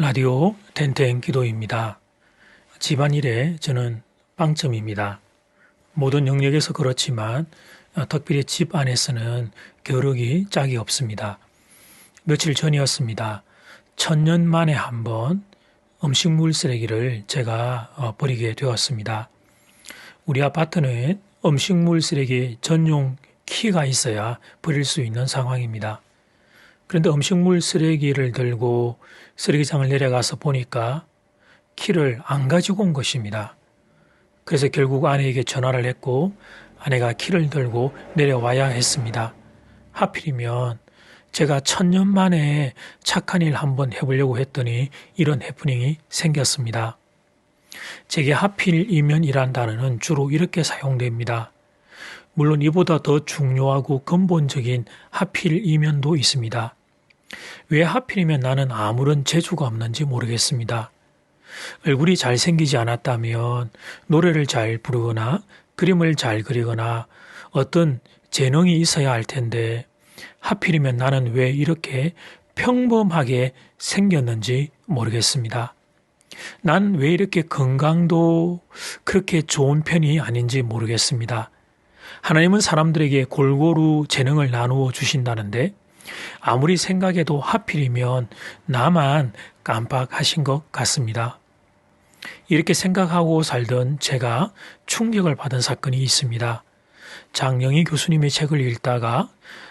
라디오 텐텐 기도입니다. 집안일에 저는 빵점입니다. 모든 영역에서 그렇지만 어, 특별히 집 안에서는 겨루기 짝이 없습니다. 며칠 전이었습니다. 천년 만에 한 번 음식물 쓰레기를 제가 어, 버리게 되었습니다. 우리 아파트는 음식물 쓰레기 전용 키가 있어야 버릴 수 있는 상황입니다. 그런데 음식물 쓰레기를 들고 쓰레기장을 내려가서 보니까 키를 안 가지고 온 것입니다. 그래서 결국 아내에게 전화를 했고 아내가 키를 들고 내려와야 했습니다. 하필이면 제가 천년 만에 착한 일 한번 해보려고 했더니 이런 해프닝이 생겼습니다. 제게 하필이면이란 단어는 주로 이렇게 사용됩니다. 물론 이보다 더 중요하고 근본적인 하필이면도 있습니다. 왜 하필이면 나는 아무런 재주가 없는지 모르겠습니다. 얼굴이 잘생기지 않았다면 노래를 잘 부르거나 그림을 잘 그리거나 어떤 재능이 있어야 할 텐데 하필이면 나는 왜 이렇게 평범하게 생겼는지 모르겠습니다. 난 왜 이렇게 건강도 그렇게 좋은 편이 아닌지 모르겠습니다. 하나님은 사람들에게 골고루 재능을 나누어 주신다는데 아무리 생각해도 하필이면 나만 깜빡하신 것 같습니다. 이렇게 생각하고 살던 제가 충격을 받은 사건이 있습니다. 장영희 교수님의 책을 읽다가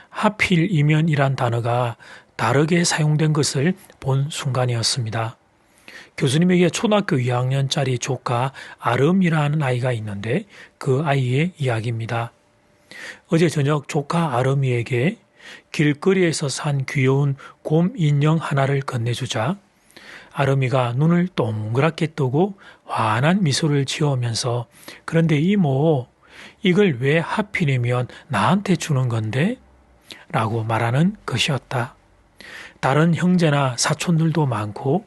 하필이면이란 단어가 다르게 사용된 것을 본 순간이었습니다. 교수님에게 초등학교 2학년짜리 조카 아름이라는 아이가 있는데 그 아이의 이야기입니다. 어제 저녁 조카 아름이에게 길거리에서 산 귀여운 곰 인형 하나를 건네주자 아름이가 눈을 동그랗게 뜨고 환한 미소를 지으면서 그런데 이모 이걸 왜 하필이면 나한테 주는 건데? 라고 말하는 것이었다. 다른 형제나 사촌들도 많고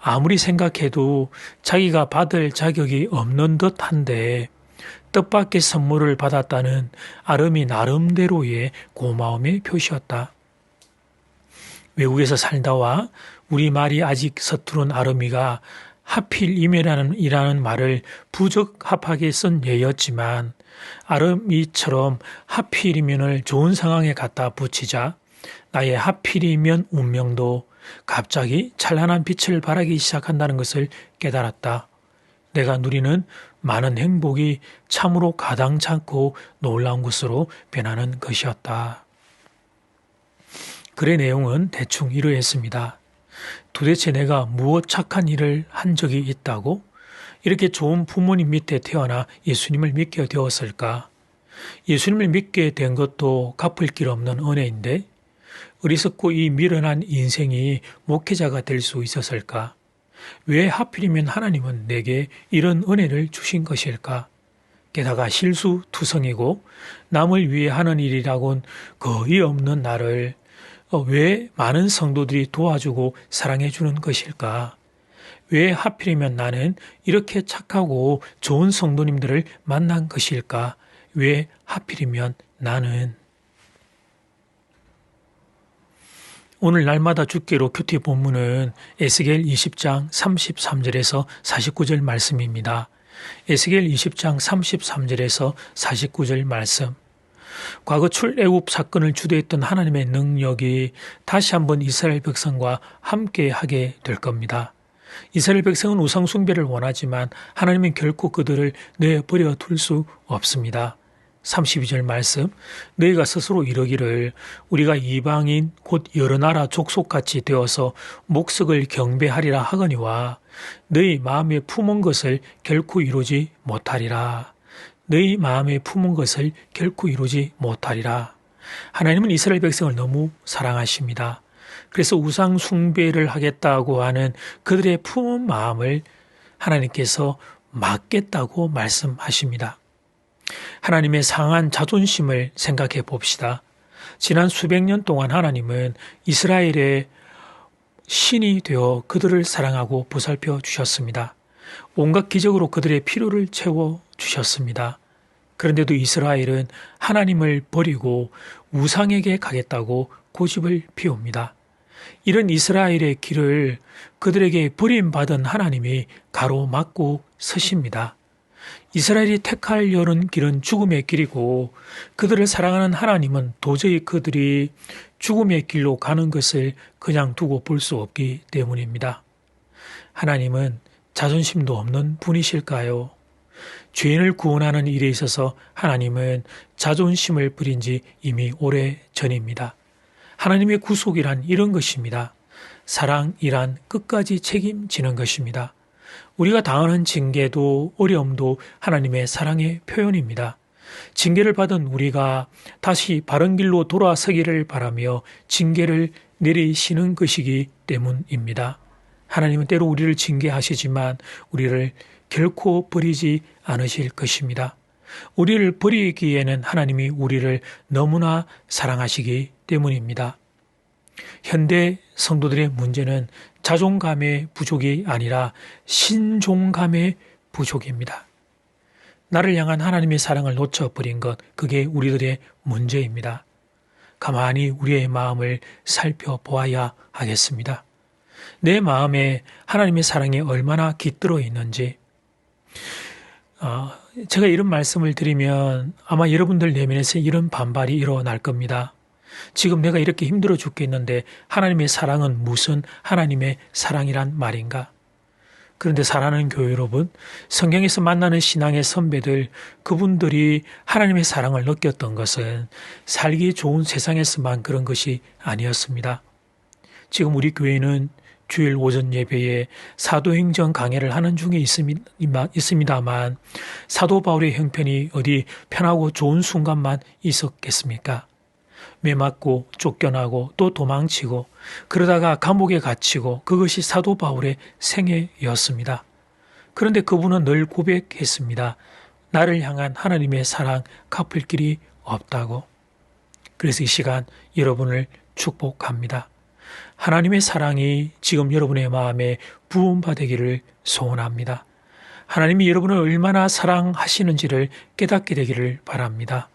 아무리 생각해도 자기가 받을 자격이 없는 듯한데 뜻밖의 선물을 받았다는 아름이 나름대로의 고마움의 표시였다. 외국에서 살다 와 우리말이 아직 서투른 아름이가 하필이면이라는 이라는 말을 부적합하게 쓴 예였지만 아름이처럼 하필이면을 좋은 상황에 갖다 붙이자 나의 하필이면 운명도 갑자기 찬란한 빛을 발하기 시작한다는 것을 깨달았다. 내가 누리는 많은 행복이 참으로 가당찮고 놀라운 것으로 변하는 것이었다. 글의 내용은 대충 이러했습니다. 도대체 내가 무엇 착한 일을 한 적이 있다고? 이렇게 좋은 부모님 밑에 태어나 예수님을 믿게 되었을까? 예수님을 믿게 된 것도 갚을 길 없는 은혜인데 어리석고 이 미련한 인생이 목회자가 될 수 있었을까? 왜 하필이면 하나님은 내게 이런 은혜를 주신 것일까? 게다가 실수 투성이고 남을 위해 하는 일이라곤 거의 없는 나를 어, 왜 많은 성도들이 도와주고 사랑해 주는 것일까? 왜 하필이면 나는 이렇게 착하고 좋은 성도님들을 만난 것일까? 왜 하필이면 나는 오늘 날마다 주께로 큐티 본문은 에스겔 20장 33절에서 49절 말씀입니다. 에스겔 20장 33절에서 49절 말씀. 과거 출애굽 사건을 주도했던 하나님의 능력이 다시 한번 이스라엘 백성과 함께 하게 될 겁니다. 이스라엘 백성은 우상 숭배를 원하지만 하나님은 결코 그들을 내버려 둘 수 없습니다. 32절 말씀 너희가 스스로 이러기를 우리가 이방인 곧 여러 나라 족속같이 되어서 목석을 경배하리라 하거니와 너희 마음에 품은 것을 결코 이루지 못하리라. 너희 마음에 품은 것을 결코 이루지 못하리라. 하나님은 이스라엘 백성을 너무 사랑하십니다. 그래서 우상 숭배를 하겠다고 하는 그들의 품은 마음을 하나님께서 막겠다고 말씀하십니다. 하나님의 상한 자존심을 생각해 봅시다. 지난 수백 년 동안 하나님은 이스라엘의 신이 되어 그들을 사랑하고 보살펴 주셨습니다. 온갖 기적으로 그들의 필요를 채워 주셨습니다. 그런데도 이스라엘은 하나님을 버리고 우상에게 가겠다고 고집을 피웁니다. 이런 이스라엘의 길을 그들에게 버림받은 하나님이 가로막고 서십니다. 이스라엘이 택할 여는 길은 죽음의 길이고 그들을 사랑하는 하나님은 도저히 그들이 죽음의 길로 가는 것을 그냥 두고 볼 수 없기 때문입니다. 하나님은 자존심도 없는 분이실까요? 죄인을 구원하는 일에 있어서 하나님은 자존심을 부린 지 이미 오래 전입니다. 하나님의 구속이란 이런 것입니다. 사랑이란 끝까지 책임지는 것입니다. 우리가 당하는 징계도 어려움도 하나님의 사랑의 표현입니다. 징계를 받은 우리가 다시 바른 길로 돌아서기를 바라며 징계를 내리시는 것이기 때문입니다. 하나님은 때로 우리를 징계하시지만 우리를 결코 버리지 않으실 것입니다. 우리를 버리기에는 하나님이 우리를 너무나 사랑하시기 때문입니다. 현대 성도들의 문제는 자존감의 부족이 아니라 신종감의 부족입니다. 나를 향한 하나님의 사랑을 놓쳐버린 것, 그게 우리들의 문제입니다. 가만히 우리의 마음을 살펴보아야 하겠습니다. 내 마음에 하나님의 사랑이 얼마나 깃들어 있는지, 어, 제가 이런 말씀을 드리면 아마 여러분들 내면에서 이런 반발이 일어날 겁니다. 지금 내가 이렇게 힘들어 죽겠는데 하나님의 사랑은 무슨 하나님의 사랑이란 말인가? 그런데 사랑하는 교회 여러분, 성경에서 만나는 신앙의 선배들, 그분들이 하나님의 사랑을 느꼈던 것은 살기 좋은 세상에서만 그런 것이 아니었습니다. 지금 우리 교회는 주일 오전 예배에 사도행전 강해를 하는 중에 있습니다만 사도 바울의 형편이 어디 편하고 좋은 순간만 있었겠습니까? 매맞고 쫓겨나고 또 도망치고 그러다가 감옥에 갇히고 그것이 사도 바울의 생애였습니다. 그런데 그분은 늘 고백했습니다. 나를 향한 하나님의 사랑 갚을 길이 없다고. 그래서 이 시간 여러분을 축복합니다. 하나님의 사랑이 지금 여러분의 마음에 부음받기를 소원합니다. 하나님이 여러분을 얼마나 사랑하시는지를 깨닫게 되기를 바랍니다.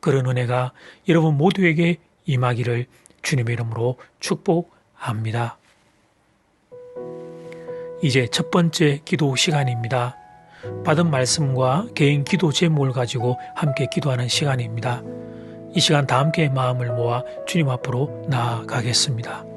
그런 은혜가 여러분 모두에게 임하기를 주님의 이름으로 축복합니다. 이제 첫 번째 기도 시간입니다. 받은 말씀과 개인 기도 제목을 가지고 함께 기도하는 시간입니다. 이 시간 다 함께 마음을 모아 주님 앞으로 나아가겠습니다.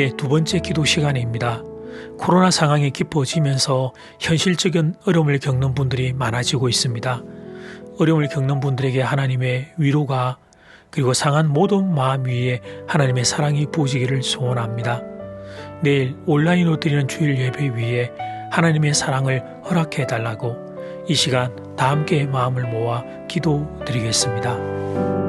이제 두 번째 기도 시간입니다. 코로나 상황이 깊어지면서 현실적인 어려움을 겪는 분들이 많아지고 있습니다. 어려움을 겪는 분들에게 하나님의 위로가 그리고 상한 모든 마음 위에 하나님의 사랑이 부어지기를 소원합니다. 내일 온라인으로 드리는 주일 예배 위에 하나님의 사랑을 허락해 달라고 이 시간 다 함께 마음을 모아 기도 드리겠습니다.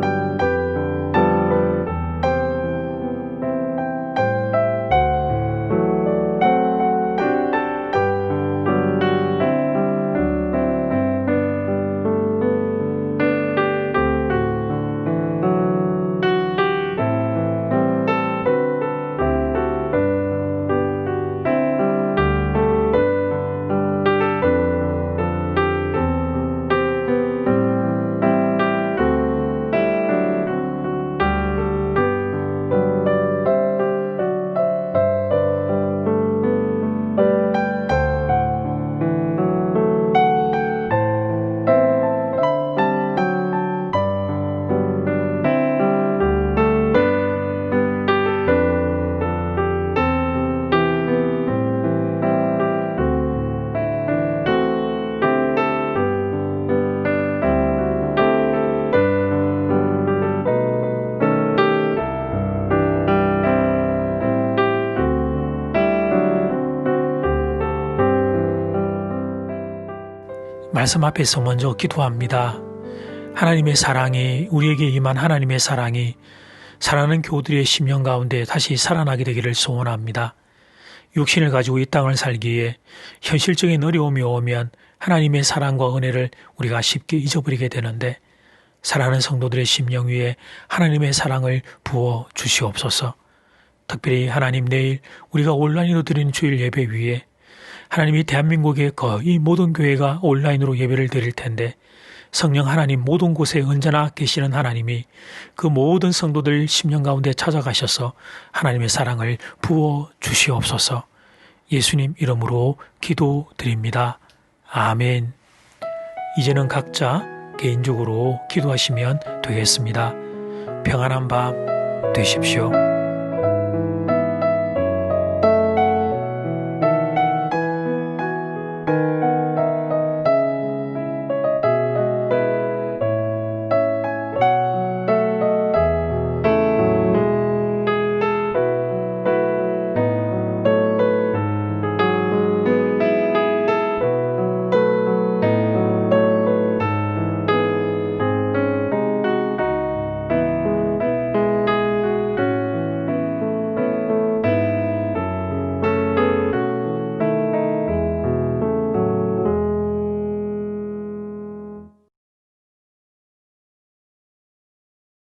말씀 앞에서 먼저 기도합니다. 하나님의 사랑이 우리에게 임한 하나님의 사랑이 사랑하는 교우들의 심령 가운데 다시 살아나게 되기를 소원합니다. 육신을 가지고 이 땅을 살기에 현실적인 어려움이 오면 하나님의 사랑과 은혜를 우리가 쉽게 잊어버리게 되는데 사랑하는 성도들의 심령 위에 하나님의 사랑을 부어 주시옵소서. 특별히 하나님 내일 우리가 온라인으로 드리는 주일 예배 위에 하나님이 대한민국의 거의 모든 교회가 온라인으로 예배를 드릴 텐데 성령 하나님 모든 곳에 언제나 계시는 하나님이 그 모든 성도들 심령 가운데 찾아가셔서 하나님의 사랑을 부어 주시옵소서. 예수님 이름으로 기도드립니다. 아멘. 이제는 각자 개인적으로 기도하시면 되겠습니다. 평안한 밤 되십시오.